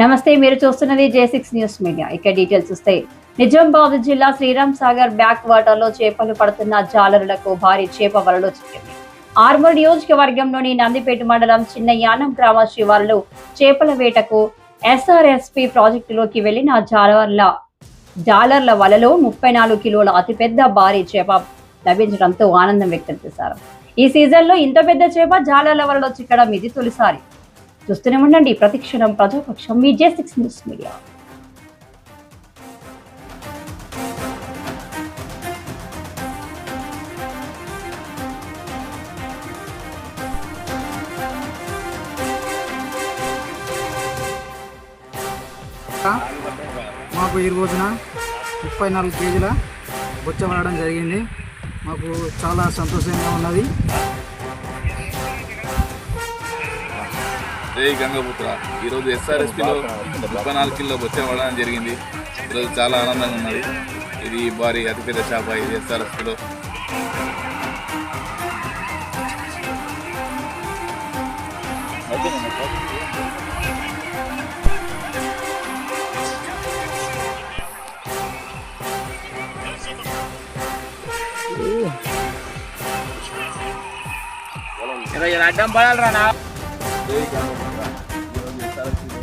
నమస్తే మీరు చూస్తున్నది జే సిక్స్ న్యూస్ మీడియా ఇక డీటెయిల్స్ చూస్తే నిజామాబాద్ జిల్లా శ్రీరామ్ సాగర్ బ్యాక్ వాటర్లో చేపలు పడుతున్న జాలరులకు భారీ చేప వలలో చిక్కింది. ఆర్మూర్ నియోజకవర్గంలోని నందిపేట మండలం చిన్న యానం గ్రామ శివార్లు చేపల వేటకు ఎస్ఆర్ఎస్పి ప్రాజెక్టులోకి వెళ్ళిన జాలర్ల జాలర్ల వలలో ముప్పై నాలుగు కిలోల అతిపెద్ద భారీ చేప లభించడంతో ఆనందం వ్యక్తం చేశారు. ఈ సీజన్లో ఇంత పెద్ద చేప జాలర్ల వలలో చిక్కడం ఇది తొలిసారి. చూస్తూనే ఉండండి ప్రతిక్షణం ప్రజాపక్షం మీ జే సిక్స్ న్యూస్ మీడియా. మాకు ఈ రోజున ముప్పై నాలుగు కేజీల బొచ్చ పడడం జరిగింది. మాకు చాలా సంతోషంగా ఉన్నది. రే గంగపుత్ర. ఈరోజు ఎస్ఆర్ఎస్పిలో ముప్పై నాలుగు కిలో బొచ్చ జరిగింది. ఈరోజు చాలా ఆనందంగా ఉన్నది. ఇది భారీ అతిపెద్ద చేప ఇది ఎస్ఆర్ఎస్పిలో జై గంగపుత్ర ఈరోజు ఎస్ఆర్ఎస్పిలో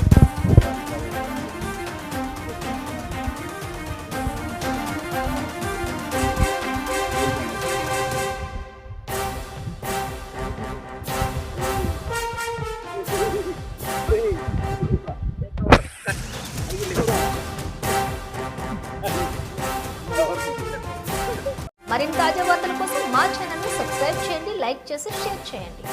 మరిన్ని తాజా వార్తల కోసం మా ఛానల్ని సబ్స్క్రైబ్ చేయండి లైక్ చేసి షేర్ చేయండి.